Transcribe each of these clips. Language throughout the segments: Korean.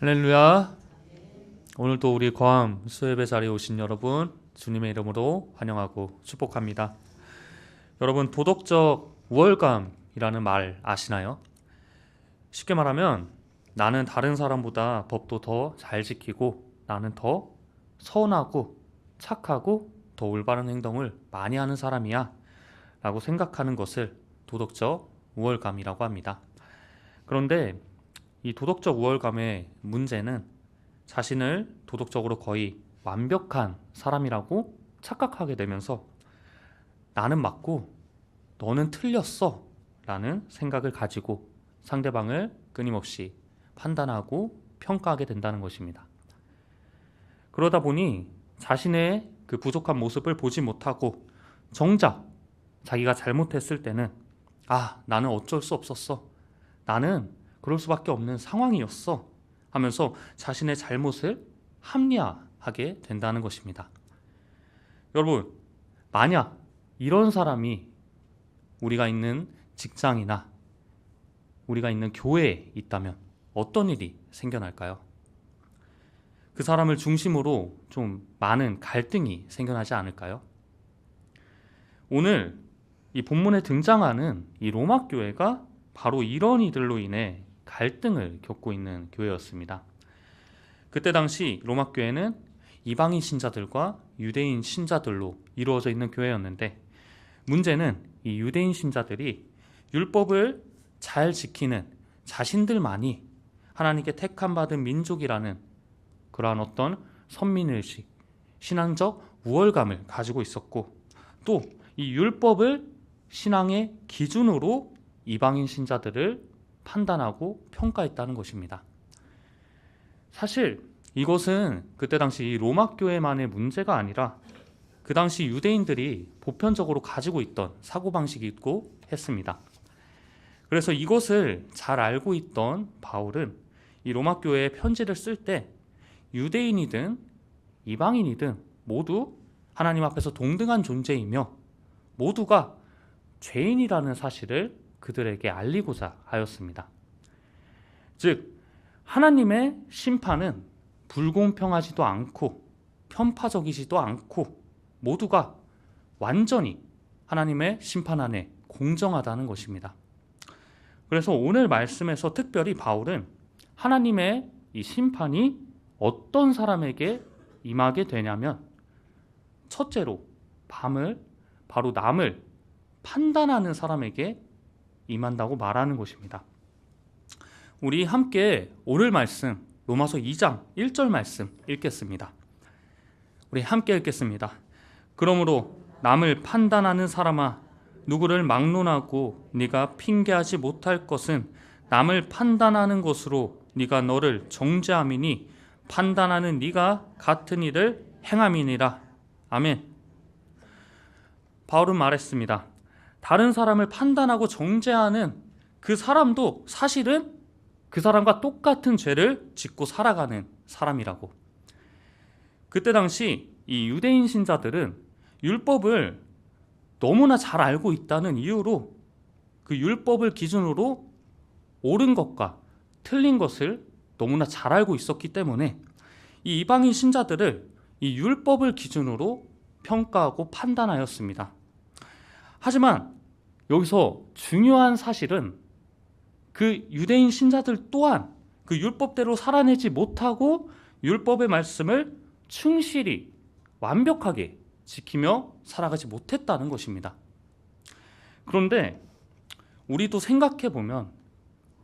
할렐루야. 오늘도 우리 거함 수협의 자리에 오신 여러분 주님의 이름으로 환영하고 축복합니다. 여러분 도덕적 우월감이라는 말 아시나요? 쉽게 말하면 나는 다른 사람보다 법도 더 잘 지키고 나는 더 선하고 착하고 더 올바른 행동을 많이 하는 사람이야 라고 생각하는 것을 도덕적 우월감이라고 합니다. 그런데 이 도덕적 우월감의 문제는 자신을 도덕적으로 거의 완벽한 사람이라고 착각하게 되면서 나는 맞고 너는 틀렸어 라는 생각을 가지고 상대방을 끊임없이 판단하고 평가하게 된다는 것입니다. 그러다 보니 자신의 그 부족한 모습을 보지 못하고 정작 자기가 잘못했을 때는 아, 나는 어쩔 수 없었어. 나는 그럴 수밖에 없는 상황이었어. 하면서 자신의 잘못을 합리화하게 된다는 것입니다. 여러분, 만약 이런 사람이 우리가 있는 직장이나 우리가 있는 교회에 있다면 어떤 일이 생겨날까요? 그 사람을 중심으로 좀 많은 갈등이 생겨나지 않을까요? 오늘 이 본문에 등장하는 이 로마 교회가 바로 이런 이들로 인해 갈등을 겪고 있는 교회였습니다. 그때 당시 로마 교회는 이방인 신자들과 유대인 신자들로 이루어져 있는 교회였는데 문제는 이 유대인 신자들이 율법을 잘 지키는 자신들만이 하나님께 택함 받은 민족이라는 그러한 어떤 선민의식, 신앙적 우월감을 가지고 있었고 또 이 율법을 신앙의 기준으로 이방인 신자들을 판단하고 평가했다는 것입니다. 사실 이것은 그때 당시 로마 교회만의 문제가 아니라 그 당시 유대인들이 보편적으로 가지고 있던 사고방식이 있고 했습니다. 그래서 이것을 잘 알고 있던 바울은 이 로마 교회에 편지를 쓸 때 유대인이든 이방인이든 모두 하나님 앞에서 동등한 존재이며 모두가 죄인이라는 사실을 그들에게 알리고자 하였습니다. 즉, 하나님의 심판은 불공평하지도 않고 편파적이지도 않고 모두가 완전히 하나님의 심판 안에 공정하다는 것입니다. 그래서 오늘 말씀에서 특별히 바울은 하나님의 이 심판이 어떤 사람에게 임하게 되냐면 첫째로 밤을 바로 남을 판단하는 사람에게 임한다고 말하는 것입니다. 우리 함께 오늘 말씀 로마서 2장 1절 말씀 읽겠습니다. 우리 함께 읽겠습니다. 그러므로 남을 판단하는 사람아 누구를 막론하고 네가 핑계하지 못할 것은 남을 판단하는 것으로 네가 너를 정죄함이니 판단하는 네가 같은 일을 행함이니라. 아멘. 바울은 말했습니다. 다른 사람을 판단하고 정죄하는 그 사람도 사실은 그 사람과 똑같은 죄를 짓고 살아가는 사람이라고. 그때 당시 이 유대인 신자들은 율법을 너무나 잘 알고 있다는 이유로 그 율법을 기준으로 옳은 것과 틀린 것을 너무나 잘 알고 있었기 때문에 이 이방인 신자들을 이 율법을 기준으로 평가하고 판단하였습니다. 하지만 여기서 중요한 사실은 그 유대인 신자들 또한 그 율법대로 살아내지 못하고 율법의 말씀을 충실히 완벽하게 지키며 살아가지 못했다는 것입니다. 그런데 우리도 생각해 보면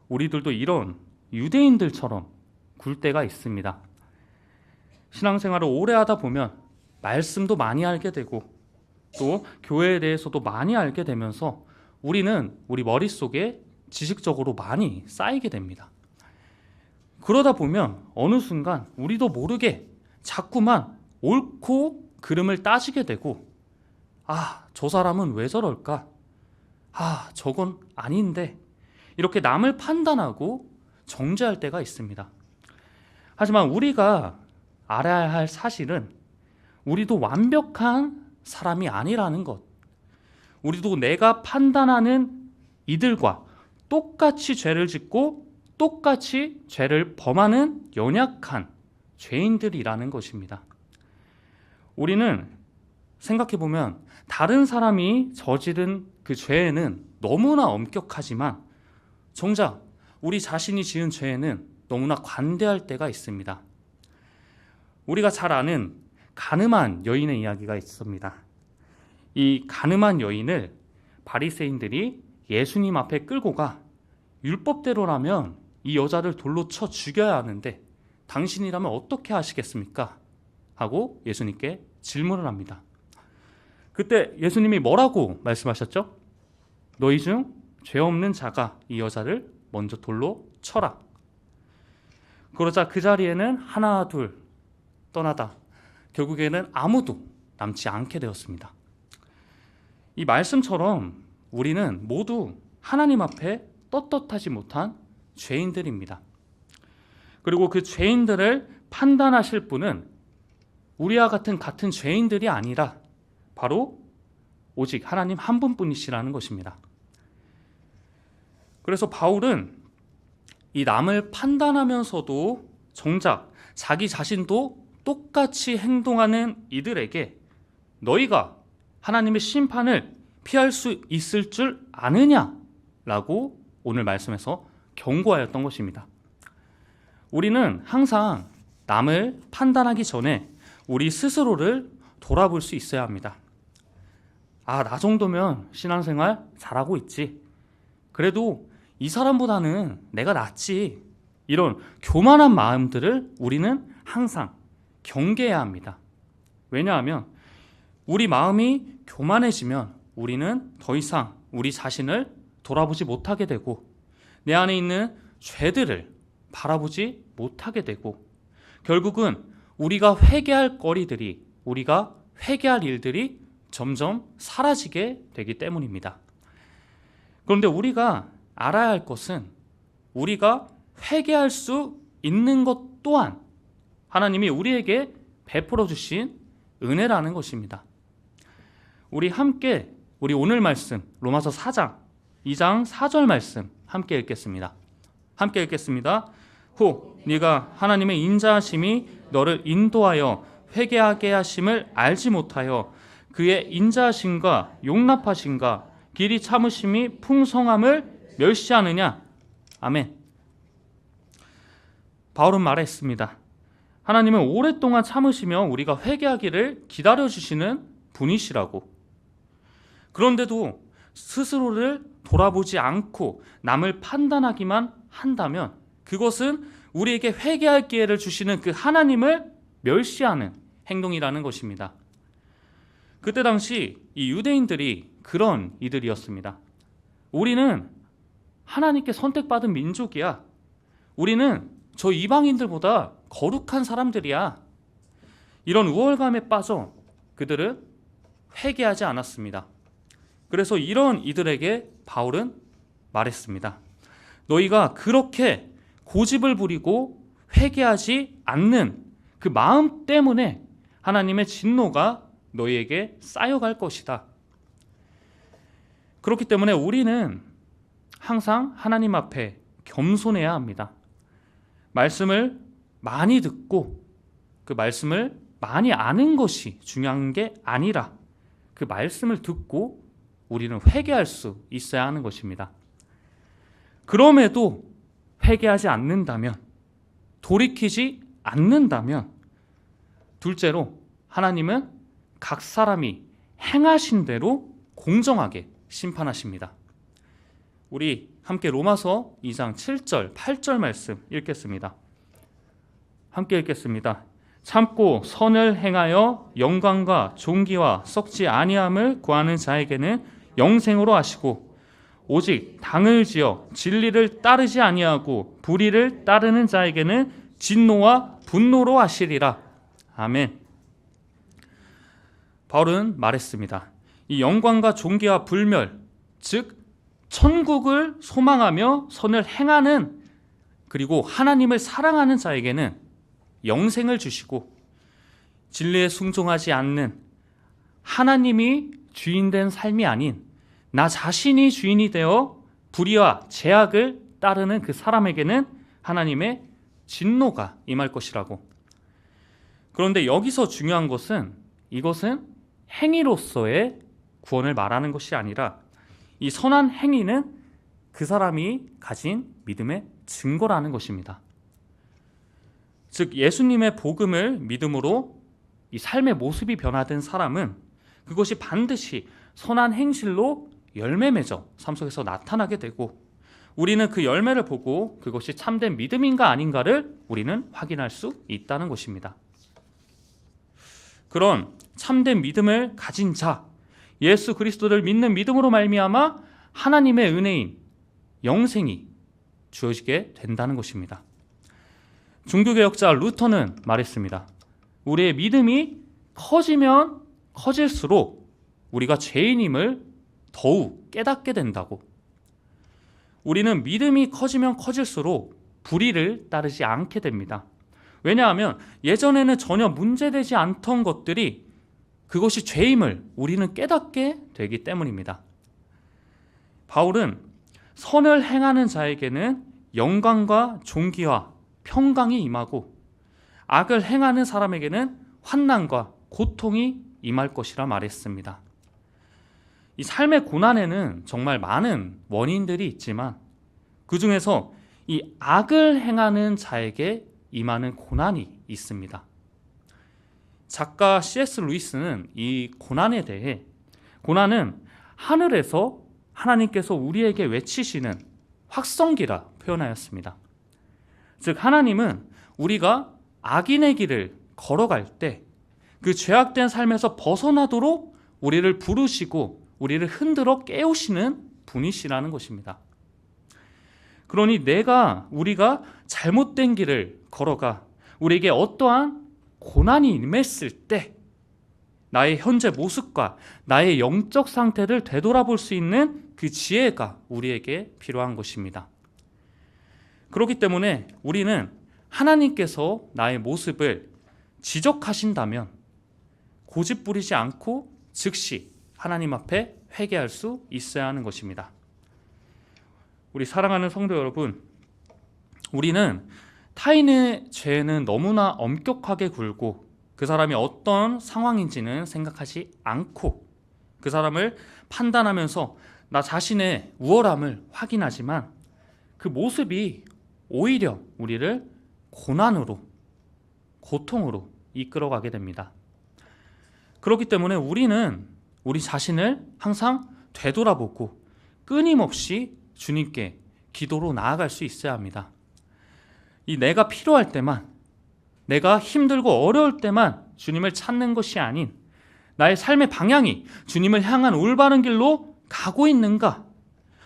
우리들도 이런 유대인들처럼 굴 때가 있습니다. 신앙생활을 오래 하다 보면 말씀도 많이 알게 되고 또 교회에 대해서도 많이 알게 되면서 우리는 우리 머릿속에 지식적으로 많이 쌓이게 됩니다. 그러다 보면 어느 순간 우리도 모르게 자꾸만 옳고 그름을 따지게 되고 아, 저 사람은 왜 저럴까? 아, 저건 아닌데. 이렇게 남을 판단하고 정죄할 때가 있습니다. 하지만 우리가 알아야 할 사실은 우리도 완벽한 사람이 아니라는 것. 우리도 내가 판단하는 이들과 똑같이 죄를 짓고 똑같이 죄를 범하는 연약한 죄인들이라는 것입니다. 우리는 생각해 보면 다른 사람이 저지른 그 죄에는 너무나 엄격하지만 정작 우리 자신이 지은 죄에는 너무나 관대할 때가 있습니다. 우리가 잘 아는 가늠한 여인의 이야기가 있습니다. 이 가늠한 여인을 바리새인들이 예수님 앞에 끌고 가 율법대로라면 이 여자를 돌로 쳐 죽여야 하는데 당신이라면 어떻게 하시겠습니까? 하고 예수님께 질문을 합니다. 그때 예수님이 뭐라고 말씀하셨죠? 너희 중 죄 없는 자가 이 여자를 먼저 돌로 쳐라. 그러자 그 자리에는 하나 둘 떠나다 결국에는 아무도 남지 않게 되었습니다. 이 말씀처럼 우리는 모두 하나님 앞에 떳떳하지 못한 죄인들입니다. 그리고 그 죄인들을 판단하실 분은 우리와 같은 같은 죄인들이 아니라 바로 오직 하나님 한 분뿐이시라는 것입니다. 그래서 바울은 이 남을 판단하면서도 정작 자기 자신도 똑같이 행동하는 이들에게 너희가 하나님의 심판을 피할 수 있을 줄 아느냐라고 오늘 말씀에서 경고하였던 것입니다. 우리는 항상 남을 판단하기 전에 우리 스스로를 돌아볼 수 있어야 합니다. 아, 나 정도면 신앙생활 잘하고 있지. 그래도 이 사람보다는 내가 낫지. 이런 교만한 마음들을 우리는 항상 경계해야 합니다. 왜냐하면 우리 마음이 교만해지면 우리는 더 이상 우리 자신을 돌아보지 못하게 되고 내 안에 있는 죄들을 바라보지 못하게 되고 결국은 우리가 회개할 거리들이 우리가 회개할 일들이 점점 사라지게 되기 때문입니다. 그런데 우리가 알아야 할 것은 우리가 회개할 수 있는 것 또한 하나님이 우리에게 베풀어 주신 은혜라는 것입니다. 우리 함께 우리 오늘 말씀 로마서 4장 2장 4절 말씀 함께 읽겠습니다. 함께 읽겠습니다. 호 네가 하나님의 인자하심이 너를 인도하여 회개하게 하심을 알지 못하여 그의 인자하심과 용납하심과 길이 참으심이 풍성함을 멸시하느냐 아멘. 바울은 말했습니다. 하나님은 오랫동안 참으시며 우리가 회개하기를 기다려 주시는 분이시라고. 그런데도 스스로를 돌아보지 않고 남을 판단하기만 한다면 그것은 우리에게 회개할 기회를 주시는 그 하나님을 멸시하는 행동이라는 것입니다. 그때 당시 이 유대인들이 그런 이들이었습니다. 우리는 하나님께 선택받은 민족이야. 우리는 저 이방인들보다 거룩한 사람들이야. 이런 우월감에 빠져 그들은 회개하지 않았습니다. 그래서 이런 이들에게 바울은 말했습니다. 너희가 그렇게 고집을 부리고 회개하지 않는 그 마음 때문에 하나님의 진노가 너희에게 쌓여갈 것이다. 그렇기 때문에 우리는 항상 하나님 앞에 겸손해야 합니다. 말씀을 많이 듣고 그 말씀을 많이 아는 것이 중요한 게 아니라 그 말씀을 듣고 우리는 회개할 수 있어야 하는 것입니다. 그럼에도 회개하지 않는다면 돌이키지 않는다면 둘째로 하나님은 각 사람이 행하신 대로 공정하게 심판하십니다. 우리 함께 로마서 2장 7절, 8절 말씀 읽겠습니다. 함께 읽겠습니다. 참고 선을 행하여 영광과 존귀와 썩지 아니함을 구하는 자에게는 영생으로 하시고 오직 당을 지어 진리를 따르지 아니하고 불의를 따르는 자에게는 진노와 분노로 하시리라. 아멘. 바울은 말했습니다. 이 영광과 존귀와 불멸, 즉 천국을 소망하며 선을 행하는 그리고 하나님을 사랑하는 자에게는 영생을 주시고 진리에 순종하지 않는 하나님이 주인된 삶이 아닌 나 자신이 주인이 되어 불의와 제약을 따르는 그 사람에게는 하나님의 진노가 임할 것이라고. 그런데 여기서 중요한 것은 이것은 행위로서의 구원을 말하는 것이 아니라 이 선한 행위는 그 사람이 가진 믿음의 증거라는 것입니다. 즉 예수님의 복음을 믿음으로 이 삶의 모습이 변화된 사람은 그것이 반드시 선한 행실로 열매 맺어 삶 속에서 나타나게 되고 우리는 그 열매를 보고 그것이 참된 믿음인가 아닌가를 우리는 확인할 수 있다는 것입니다. 그런 참된 믿음을 가진 자 예수 그리스도를 믿는 믿음으로 말미암아 하나님의 은혜인 영생이 주어지게 된다는 것입니다. 종교개혁자 루터는 말했습니다. 우리의 믿음이 커지면 커질수록 우리가 죄인임을 더욱 깨닫게 된다고. 우리는 믿음이 커지면 커질수록 불의를 따르지 않게 됩니다. 왜냐하면 예전에는 전혀 문제되지 않던 것들이 그것이 죄임을 우리는 깨닫게 되기 때문입니다. 바울은 선을 행하는 자에게는 영광과 존귀와 평강이 임하고 악을 행하는 사람에게는 환난과 고통이 임할 것이라 말했습니다. 이 삶의 고난에는 정말 많은 원인들이 있지만 그 중에서 이 악을 행하는 자에게 임하는 고난이 있습니다. 작가 C.S. 루이스는 이 고난에 대해 고난은 하늘에서 하나님께서 우리에게 외치시는 확성기라 표현하였습니다. 즉 하나님은 우리가 악인의 길을 걸어갈 때 그 죄악된 삶에서 벗어나도록 우리를 부르시고 우리를 흔들어 깨우시는 분이시라는 것입니다. 그러니 내가 우리가 잘못된 길을 걸어가 우리에게 어떠한 고난이 임했을 때 나의 현재 모습과 나의 영적 상태를 되돌아볼 수 있는 그 지혜가 우리에게 필요한 것입니다. 그렇기 때문에 우리는 하나님께서 나의 모습을 지적하신다면 고집 부리지 않고 즉시 하나님 앞에 회개할 수 있어야 하는 것입니다. 우리 사랑하는 성도 여러분, 우리는 타인의 죄는 너무나 엄격하게 굴고 그 사람이 어떤 상황인지는 생각하지 않고 그 사람을 판단하면서 나 자신의 우월함을 확인하지만 그 모습이 오히려 우리를 고난으로 고통으로 이끌어가게 됩니다. 그렇기 때문에 우리는 우리 자신을 항상 되돌아보고 끊임없이 주님께 기도로 나아갈 수 있어야 합니다. 이 내가 필요할 때만 내가 힘들고 어려울 때만 주님을 찾는 것이 아닌 나의 삶의 방향이 주님을 향한 올바른 길로 가고 있는가?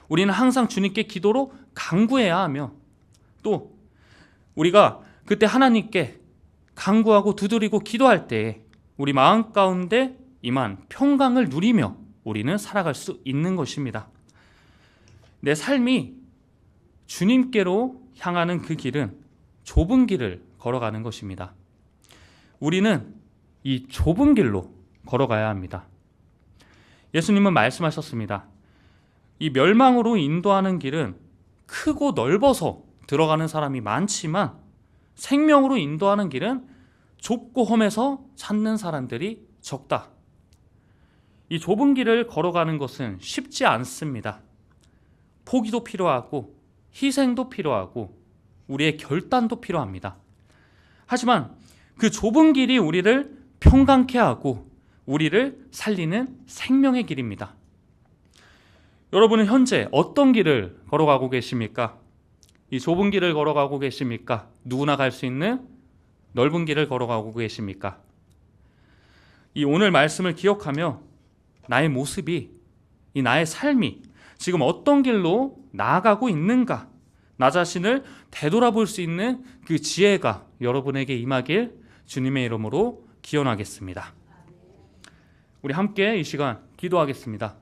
우리는 항상 주님께 기도로 강구해야 하며 또 우리가 그때 하나님께 강구하고 두드리고 기도할 때 우리 마음 가운데 임한 평강을 누리며 우리는 살아갈 수 있는 것입니다. 내 삶이 주님께로 향하는 그 길은 좁은 길을 걸어가는 것입니다. 우리는 이 좁은 길로 걸어가야 합니다. 예수님은 말씀하셨습니다. 이 멸망으로 인도하는 길은 크고 넓어서 들어가는 사람이 많지만 생명으로 인도하는 길은 좁고 험해서 찾는 사람들이 적다. 이 좁은 길을 걸어가는 것은 쉽지 않습니다. 포기도 필요하고 희생도 필요하고 우리의 결단도 필요합니다. 하지만 그 좁은 길이 우리를 평강케 하고 우리를 살리는 생명의 길입니다. 여러분은 현재 어떤 길을 걸어가고 계십니까? 이 좁은 길을 걸어가고 계십니까? 누구나 갈 수 있는 넓은 길을 걸어가고 계십니까? 이 오늘 말씀을 기억하며 나의 모습이 이 나의 삶이 지금 어떤 길로 나아가고 있는가? 나 자신을 되돌아볼 수 있는 그 지혜가 여러분에게 임하길 주님의 이름으로 기원하겠습니다. 우리 함께 이 시간 기도하겠습니다.